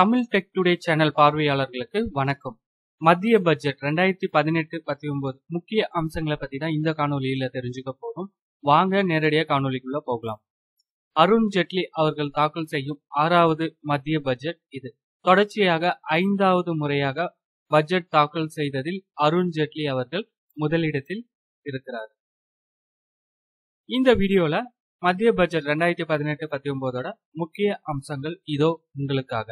Tamil tech today channel பார்வையாளர்களுக்கு வணக்கம். மத்திய பட்ஜெட் ரெண்டாயிரத்தி பதினெட்டு பத்தொன்பது முக்கிய அம்சங்களை பத்தி தான் இந்த காணொலியில தெரிஞ்சுக்க போறோம். வாங்க நேரடியாக காணொலிக்குள்ள போகலாம். அருண் ஜெட்லி அவர்கள் தாக்கல் செய்யும் ஆறாவது மத்திய பட்ஜெட் இது. தொடர்ச்சியாக ஐந்தாவது முறையாக பட்ஜெட் தாக்கல் செய்ததில் அருண் ஜெட்லி அவர்கள் முதலிடத்தில் இருக்கிறார். இந்த வீடியோல மத்திய பட்ஜெட் ரெண்டாயிரத்தி பதினெட்டு பத்தொன்பதோட முக்கிய அம்சங்கள் இதோ உங்களுக்காக.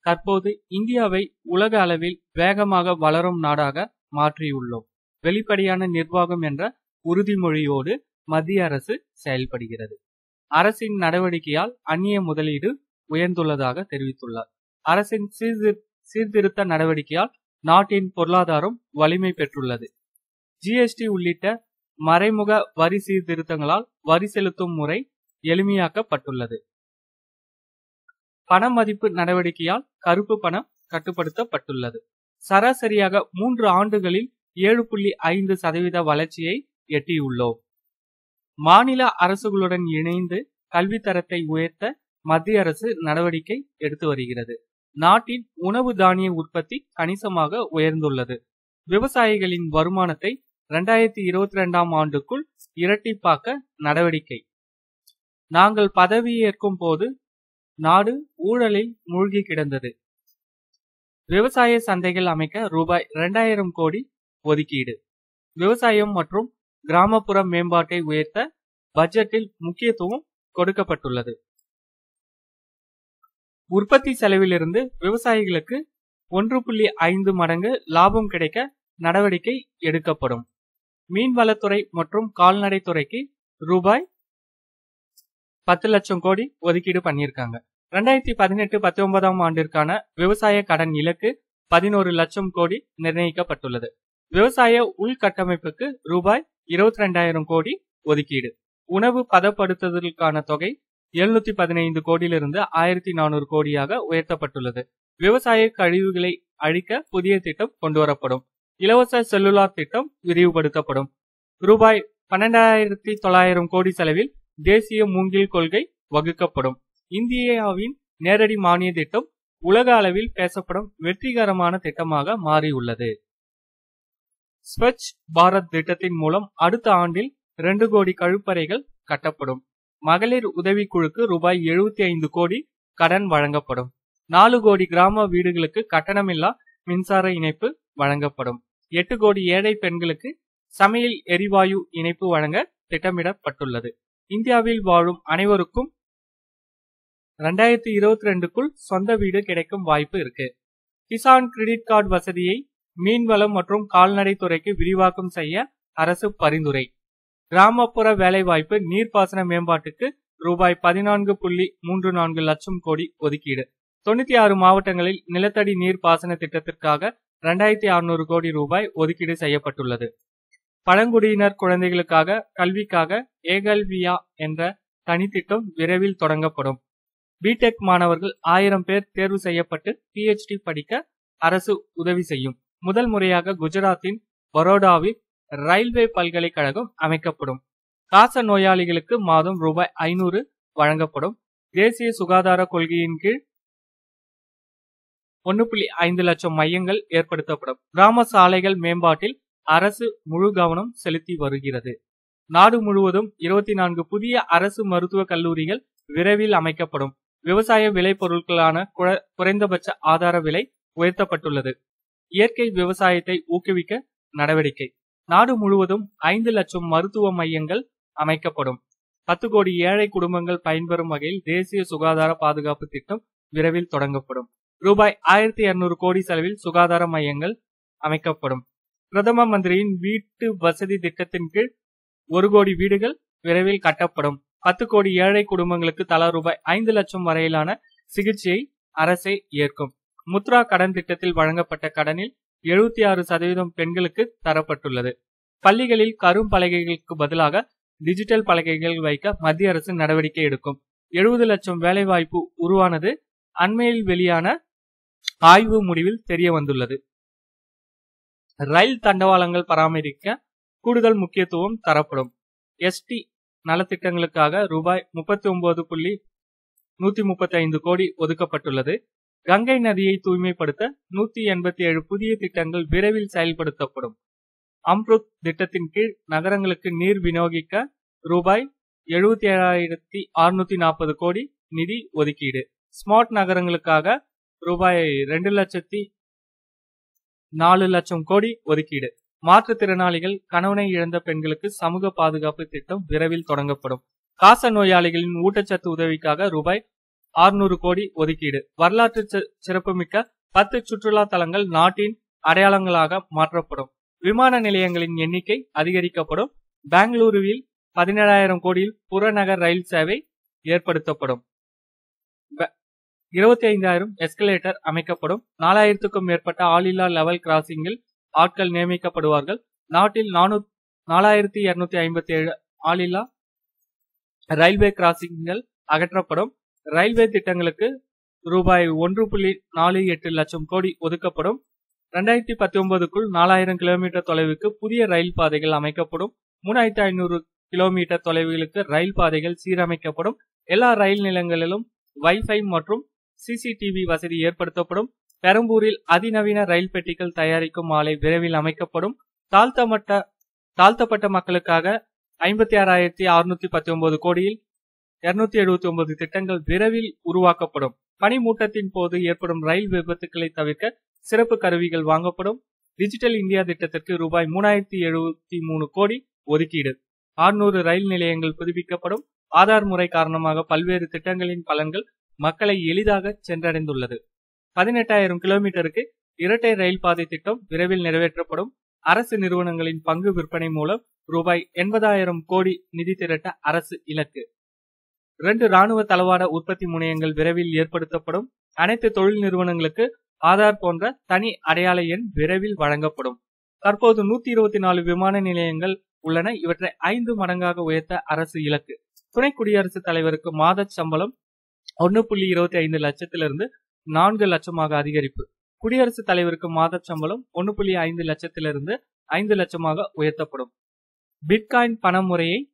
தற்போது இந்தியாவை உலக அளவில் வேகமாக வளரும் நாடாக மாற்றியுள்ளோம். வெளிப்படையான நிர்வாகம் என்ற உறுதிமொழியோடு மத்திய அரசு செயல்படுகிறது. அரசின் நடவடிக்கையால் அந்நிய முதலீடு உயர்ந்துள்ளதாக தெரிவித்துள்ளார். அரசின் சீர்திரு சீர்திருத்த நடவடிக்கையால் நாட்டின் பொருளாதாரம் வலிமை பெற்றுள்ளது. ஜிஎஸ்டி உள்ளிட்ட மறைமுக வரி சீர்திருத்தங்களால் வரி செலுத்தும் முறை எளிமையாக்கப்பட்டுள்ளது. பண மதிப்பு நடவடிக்கையால் கருப்பு பணம் கட்டுப்படுத்தப்பட்டுள்ளது. சராசரியாக மூன்று ஆண்டுகளில் ஏழு புள்ளி ஐந்து சதவீத வளர்ச்சியை எட்டியுள்ளோம். மாநில அரசுகளுடன் இணைந்து கல்வித்தரத்தை உயர்த்த மத்திய அரசு நடவடிக்கை எடுத்து வருகிறது. நாட்டின் உணவு தானிய உற்பத்தி கணிசமாக உயர்ந்துள்ளது. விவசாயிகளின் வருமானத்தை இரண்டாயிரத்தி இருபத்தி ரெண்டாம் ஆண்டுக்குள் இரட்டிப்பாக்க நடவடிக்கை. நாங்கள் பதவியேற்கும் போது நாடு ஊழலில் மூழ்கி கிடந்தது. விவசாய சந்தைகள் அமைக்க ரூபாய் இரண்டாயிரம் கோடி ஒதுக்கீடு. விவசாயம் மற்றும் கிராமப்புற மேம்பாட்டை உயர்த்த பட்ஜெட்டில் முக்கியத்துவம் கொடுக்கப்பட்டுள்ளது. உற்பத்தி செலவிலிருந்து விவசாயிகளுக்கு ஒன்று புள்ளி ஐந்து மடங்கு லாபம் கிடைக்க நடவடிக்கை எடுக்கப்படும். மீன்வளத்துறை மற்றும் கால்நடைத்துறைக்கு ரூபாய் பத்து லட்சம் கோடி ஒதுக்கீடு பண்ணியிருக்காங்க. ரெண்டாயிரத்தி பதினெட்டு பத்தொன்பதாம் ஆண்டிற்கான விவசாய கடன் இலக்கு பதினோரு லட்சம் கோடி நிர்ணயிக்கப்பட்டுள்ளது. விவசாய உள்கட்டமைப்புக்கு ரூபாய் இருபத்தி ரெண்டாயிரம் கோடி ஒதுக்கீடு. உணவு பதப்படுத்துதலுக்கான தொகை எழுநூத்தி பதினைந்து கோடியிலிருந்து ஆயிரத்தி நானூறு கோடியாக உயர்த்தப்பட்டுள்ளது. விவசாய கழிவுகளை அழிக்க புதிய திட்டம் கொண்டுவரப்படும். இலவச செல்லுலார் திட்டம் விரிவுபடுத்தப்படும். ரூபாய் பன்னெண்டாயிரத்தி தொள்ளாயிரம் கோடி செலவில் தேசிய மூங்கில் கொள்கை வகுக்கப்படும். இந்தியாவின் நேரடி மானிய திட்டம் உலக அளவில் பேசப்படும் வெற்றிகரமான திட்டமாக மாறியுள்ளது. ஸ்வச் பாரத் திட்டத்தின் மூலம் அடுத்த ஆண்டில் இரண்டு கோடி கழிப்பறைகள் கட்டப்படும். மகளிர் உதவிக்குழுக்கு ரூபாய் எழுபத்தி ஐந்து கோடி கடன் வழங்கப்படும். நாலு கோடி கிராம வீடுகளுக்கு கட்டணமில்லா மின்சார இணைப்பு வழங்கப்படும். எட்டு கோடி ஏழை பெண்களுக்கு சமையல் எரிவாயு இணைப்பு வழங்க திட்டமிடப்பட்டுள்ளது. இந்தியாவில் வாழும் அனைவருக்கும் ரெண்டாயிரத்தி இருபத்தி ரெண்டுக்குள் சொந்த வீடு கிடைக்கும் வாய்ப்பு இருக்கு. கிசான் கிரெடிட் கார்டு வசதியை மீன்வளம் மற்றும் கால்நடை துறைக்கு விரிவாக்கம் செய்ய அரசு பரிந்துரை. கிராமப்புற வேலைவாய்ப்பு நீர்ப்பாசன மேம்பாட்டுக்கு ரூபாய் பதினான்கு புள்ளி மூன்று நான்கு லட்சம் கோடி ஒதுக்கீடு. தொண்ணூத்தி ஆறு மாவட்டங்களில் நிலத்தடி நீர் பாசன திட்டத்திற்காக இரண்டாயிரத்தி அறுநூறு கோடி ரூபாய் ஒதுக்கீடு செய்யப்பட்டுள்ளது. பழங்குடியினர் குழந்தைகளுக்காக கல்விக்காக ஏகல்வியா என்ற தனித்திட்டம் விரைவில் தொடங்கப்படும். பிடெக் மாணவர்கள் ஆயிரம் பேர் தேர்வு செய்யப்பட்டு பிஹெச்டி படிக்க அரசு உதவி செய்யும். முதல் முறையாக குஜராத்தின் பரோடாவில் ரயில்வே பல்கலைக்கழகம் அமைக்கப்படும். காச நோயாளிகளுக்கு மாதம் ரூபாய் ஐநூறு வழங்கப்படும். தேசிய சுகாதார கொள்கையின் கீழ் ஒன்னு புள்ளி ஐந்து லட்சம் மையங்கள் ஏற்படுத்தப்படும். கிராம சாலைகள் மேம்பாட்டில் அரசு முழு கவனம் செலுத்தி வருகிறது. நாடு முழுவதும் இருபத்தி நான்கு புதிய அரசு மருத்துவக் கல்லூரிகள் விரைவில் அமைக்கப்படும். விவசாய விலை பொருட்களான குறைந்தபட்ச ஆதார விலை உயர்த்தப்பட்டுள்ளது. இயற்கை விவசாயத்தை ஊக்குவிக்க நடவடிக்கை. நாடு முழுவதும் ஐந்து லட்சம் மருத்துவ மையங்கள் அமைக்கப்படும். பத்து கோடி ஏழை குடும்பங்கள் பயன்பெறும் வகையில் தேசிய சுகாதார பாதுகாப்பு திட்டம் விரைவில் தொடங்கப்படும். ரூபாய் ஆயிரத்தி இருநூறு கோடி செலவில் சுகாதார மையங்கள் அமைக்கப்படும். பிரதம மந்திரியின் வீட்டு வசதி திட்டத்தின் கீழ் ஒரு கோடி வீடுகள் விரைவில் கட்டப்படும். பத்து கோடி ஏழை குடும்பங்களுக்கு தலா ரூபாய் ஐந்து லட்சம் வரையிலான சிகிச்சையை அரசே ஏற்கும். முத்ரா கடன் திட்டத்தில் வழங்கப்பட்ட கடனில் எழுபத்தி ஆறு சதவீதம் பெண்களுக்கு தரப்பட்டுள்ளது. பள்ளிகளில் கரும் பலகைகளுக்கு பதிலாக டிஜிட்டல் பலகைகள் வைக்க மத்திய அரசு நடவடிக்கை எடுக்கும். எழுபது லட்சம் வேலைவாய்ப்பு உருவானது அண்மையில் வெளியான ஆய்வு முடிவில் தெரிய வந்துள்ளது. ரயில் தண்டவாளங்கள் பராமரிக்க கூடுதல் முக்கியத்துவம் தரப்படும். எஸ்டி நலத்திட்டங்களுக்காக ரூபாய் முப்பத்தி ஒன்பது புள்ளி நூத்தி முப்பத்தி ஐந்து கோடி ஒதுக்கப்பட்டுள்ளது. கங்கை நதியை தூய்மைப்படுத்த நூத்தி எண்பத்தி ஏழு புதிய திட்டங்கள் விரைவில் செயல்படுத்தப்படும். அம்ருத் திட்டத்தின் கீழ் நகரங்களுக்கு நீர் விநியோகிக்க ரூபாய் எழுபத்தி ஏழாயிரத்தி அறுநூத்தி நாற்பது கோடி நிதி ஒதுக்கீடு. ஸ்மார்ட் நகரங்களுக்காக ரூபாய் ரெண்டு லட்சத்தி நாலு லட்சம் கோடி ஒதுக்கீடு. மாற்றுத்திறனாளிகள் கணவனை இழந்த பெண்களுக்கு சமூக பாதுகாப்பு திட்டம் விரைவில் தொடங்கப்படும். காச நோயாளிகளின் ஊட்டச்சத்து உதவிக்காக ரூபாய் ஆறுநூறு கோடி ஒதுக்கீடு. வரலாற்று சிறப்புமிக்க பத்து சுற்றுலா தலங்கள் நாட்டின் அடையாளங்களாக மாற்றப்படும். விமான நிலையங்களின் எண்ணிக்கை அதிகரிக்கப்படும். பெங்களூருவில் பதினேழாயிரம் கோடியில் புறநகர் ரயில் சேவை ஏற்படுத்தப்படும். இருபத்தி ஐந்தாயிரம் எஸ்கலேட்டர் அமைக்கப்படும். நாலாயிரத்துக்கும் மேற்பட்ட ஆளில்லா லெவல் கிராசிங்கில் ஆட்கள் நியமிக்கப்படுவார்கள். நாட்டில் நானூ நாலாயிரத்தி இருநூத்தி ஐம்பத்தி ஏழு ஆளில்லா ரயில்வே கிராசிங்கள் அகற்றப்படும். ரயில்வே திட்டங்களுக்கு ரூபாய் ஒன்று புள்ளி நாலு எட்டு லட்சம் கோடி ஒதுக்கப்படும். ரெண்டாயிரத்தி பத்தொன்பதுக்குள் நாலாயிரம் கிலோமீட்டர் தொலைவுக்கு புதிய ரயில் பாதைகள் அமைக்கப்படும். மூணாயிரத்தி ஐநூறு கிலோமீட்டர் தொலைவுகளுக்கு ரயில் பாதைகள் சீரமைக்கப்படும். எல்லா ரயில் நிலையங்களிலும் வைஃபை மற்றும் சிசிடிவி வசதி ஏற்படுத்தப்படும். பெரம்பூரில் அதிநவீன ரயில் பெட்டிகள் தயாரிக்கும் ஆலை விரைவில் அமைக்கப்படும். தாழ்த்தப்பட்ட தாழ்த்தப்பட்ட மக்களுக்காக ஐம்பத்தி ஆறாயிரத்தி அறுநூத்தி பத்தொன்பது கோடியில் இருநூத்தி எழுபத்தி ஒன்பது திட்டங்கள் விரைவில் உருவாக்கப்படும். பனிமூட்டத்தின் போது ஏற்படும் ரயில் விபத்துக்களை தவிர்க்க சிறப்பு கருவிகள் வாங்கப்படும். டிஜிட்டல் இந்தியா திட்டத்திற்கு ரூபாய் மூணாயிரத்தி எழுபத்தி மூணு கோடி ஒதுக்கீடு. ஆறுநூறு ரயில் நிலையங்கள் புதுப்பிக்கப்படும். ஆதார் முறை காரணமாக பல்வேறு திட்டங்களின் பலன்கள் மக்களை எளிதாக சென்றடைந்துள்ளது. பதினெட்டாயிரம் கிலோமீட்டருக்கு இரட்டை ரயில் பாதை திட்டம் விரைவில் நிறைவேற்றப்படும். அரசு நிறுவனங்களின் பங்கு விற்பனை மூலம் ரூபாய் எண்பதாயிரம் கோடி நிதி திரட்ட அரசு இலக்கு. இரண்டு ராணுவ தளவாட உற்பத்தி முனையங்கள் விரைவில் ஏற்படுத்தப்படும். அனைத்து தொழில் நிறுவனங்களுக்கு ஆதார் போன்ற தனி அடையாள எண் விரைவில் வழங்கப்படும். தற்போது நூத்தி இருபத்தி நாலு விமான நிலையங்கள் உள்ளன. இவற்றை ஐந்து மடங்காக உயர்த்த அரசு இலக்கு. துணை குடியரசுத் தலைவருக்கு மாத சம்பளம் ஒன்னு புள்ளி இருபத்தி ஐந்து லட்சத்திலிருந்து நான்கு லட்சமாக அதிகரிப்பு. குடியரசுத் தலைவருக்கு மாத சம்பளம் ஒன்னு புள்ளி ஐந்து லட்சத்திலிருந்து ஐந்து லட்சமாக உயர்த்தப்படும். பிட்காயின் பண முறையை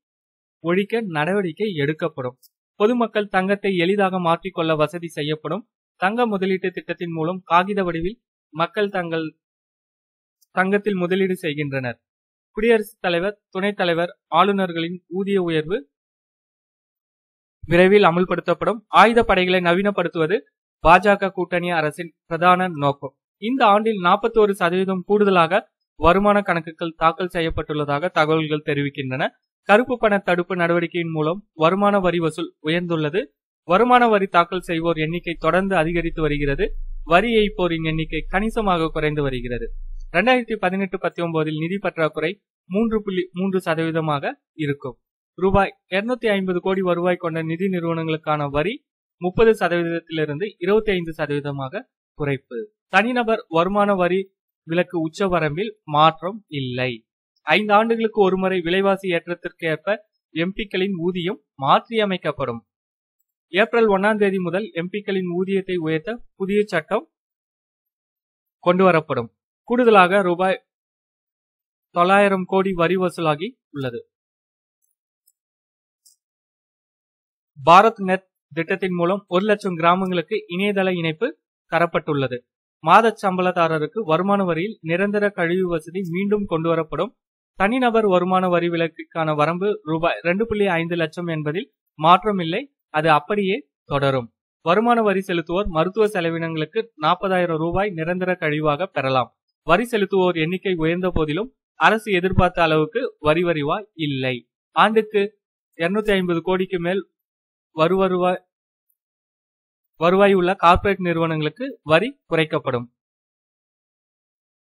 ஒழிக்க நடவடிக்கை எடுக்கப்படும். பொதுமக்கள் தங்கத்தை எளிதாக மாற்றிக்கொள்ள வசதி செய்யப்படும். தங்க முதலீட்டு திட்டத்தின் மூலம் காகித வடிவில் மக்கள் தங்கள் தங்கத்தில் முதலீடு செய்கின்றனர். குடியரசுத் தலைவர் துணைத் தலைவர் ஆளுநர்களின் ஊதிய உயர்வு விரைவில் அமுல்படுத்தப்படும். ஆயுத படைகளை நவீனப்படுத்துவது பாஜக கூட்டணி அரசின் பிரதான நோக்கம். இந்த ஆண்டில் நாற்பத்தோரு சதவீதம் கூடுதலாக வருமான கணக்குகள் தாக்கல் செய்யப்பட்டுள்ளதாக தகவல்கள் தெரிவிக்கின்றன. கருப்பு பண தடுப்பு நடவடிக்கையின் மூலம் வருமான வரி வசூல் உயர்ந்துள்ளது. வருமான வரி தாக்கல் செய்வோர் எண்ணிக்கை தொடர்ந்து அதிகரித்து வருகிறது. வரி ஏய்ப்போரின் எண்ணிக்கை கணிசமாக குறைந்து வருகிறது. இரண்டாயிரத்தி பதினெட்டு பத்தொன்பதில் நிதி பற்றாக்குறை மூன்று புள்ளி மூன்று சதவீதமாக இருக்கும். ரூபாய் இருநூத்தி ஐம்பது கோடி வருவாய் கொண்ட நிதி நிறுவனங்களுக்கான வரி முப்பது சதவீதத்திலிருந்து இருபத்தி ஐந்து சதவீதமாக குறைப்பு. தனிநபர் வருமான வரி விலக்கு உச்சவரம்பில் மாற்றம் இல்லை. ஐந்து ஆண்டுகளுக்கு ஒருமுறை விலைவாசி ஏற்றத்திற்கேற்ப எம்பிக்களின் ஊதியம் மாற்றியமைக்கப்படும். ஏப்ரல் ஒன்னாம் தேதி முதல் எம்பிக்களின் ஊதியத்தை உயர்த்த புதிய சட்டம் கொண்டுவரப்படும். கூடுதலாக ரூபாய் தொள்ளாயிரம் கோடி வரி வசூலாகி உள்ளது. பாரத் நெட் திட்டத்தின் மூலம் ஒரு லட்சம் கிராமங்களுக்கு இணையதள இணைப்பு தரப்பட்டுள்ளது. மாத சம்பளதாரருக்கு வருமான வரியில் நிரந்தர கழிவு வசதி மீண்டும் கொண்டுவரப்படும். தனிநபர் வருமான வரி விலக்குக்கான வரம்பு ரூபாய் ரெண்டு புள்ளி ஐந்து லட்சம் என்பதில் மாற்றம் இல்லை அது அப்படியே தொடரும். வருமான வரி செலுத்துவோர் மருத்துவ செலவினங்களுக்கு நாற்பதாயிரம் ரூபாய் நிரந்தர கழிவாக பெறலாம். வரி செலுத்துவோர் எண்ணிக்கை உயர்ந்த போதிலும் அரசு எதிர்பார்த்த அளவுக்கு வரி வரிவாய் இல்லை. ஆண்டுக்கு இருநூத்தி ஐம்பது கோடிக்கு மேல் வருவருவாய் வருவாய் உள்ள கார்ப்பரேட் நிறுவனங்களுக்கு வரி குறைக்கப்படும்.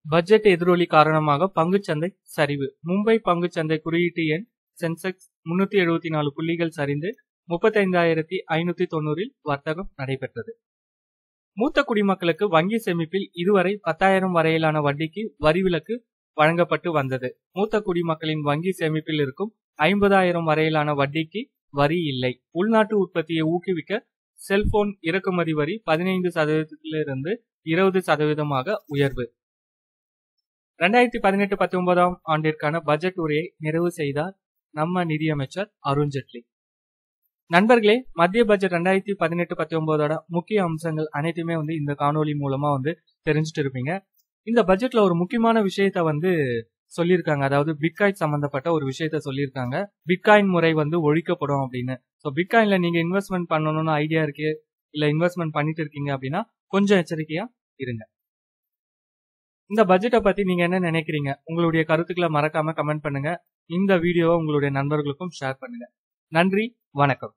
பட்ஜெட் எதிரொலி காரணமாக பங்குச்சந்தை சரிவு. மும்பை பங்குச்சந்தை குறியீட்டு எண் சென்செக்ஸ் முன்னூத்தி எழுபத்தி நாலு புள்ளிகள் சரிந்து முப்பத்தைந்தாயிரத்தி ஐநூத்தி தொண்ணூறில் வர்த்தகம் நடைபெற்றது. மூத்த குடிமக்களுக்கு வங்கி சேமிப்பில் இதுவரை பத்தாயிரம் வரையிலான வட்டிக்கு வரி விலக்கு வழங்கப்பட்டு வந்தது. மூத்த குடிமக்களின் வங்கி சேமிப்பில் இருக்கும் ஐம்பதாயிரம் வரையிலான வட்டிக்கு வரி இல்லை. உள்நாட்டு உற்பத்தியை ஊக்குவிக்க செல்போன் இறக்குமதி வரி பதினைந்து சதவீதத்திலிருந்து இருபது சதவீதமாக உயர்வு. ரெண்டாயிரத்தி பதினெட்டு பத்தொன்பதாம் ஆண்டிற்கான பட்ஜெட் உரையை நிறைவு செய்தார் நம்ம நிதியமைச்சர் அருண்ஜேட்லி நண்பர்களே மத்திய பட்ஜெட் ரெண்டாயிரத்தி பதினெட்டு பத்தொன்பதோட முக்கிய அம்சங்கள் அனைத்துமே வந்து இந்த காணொலி மூலமா வந்து தெரிஞ்சுட்டு இருப்பீங்க. இந்த பட்ஜெட்ல ஒரு முக்கியமான விஷயத்த வந்து சொல்லியிருக்காங்க. அதாவது பிட்காயின் சம்பந்தப்பட்ட ஒரு விஷயத்த சொல்லியிருக்காங்க. பிட்காயின் முறை வந்து ஒழிக்கப்படும் அப்படின்னு. ஸோ பிட்காயின்ல நீங்க இன்வெஸ்ட்மெண்ட் பண்ணணும்னு ஐடியா இருக்கு இல்ல இன்வெஸ்ட்மெண்ட் பண்ணிட்டு இருக்கீங்க அப்படின்னா கொஞ்சம் எச்சரிக்கையா இருங்க. இந்த பட்ஜெட்டை பத்தி நீங்க என்ன நினைக்கிறீங்க? உங்களுடைய கருத்துக்களை மறக்காம கமெண்ட் பண்ணுங்க. இந்த வீடியோவை உங்களுடைய நண்பர்களுக்கும் ஷேர் பண்ணுங்க. நன்றி வணக்கம்.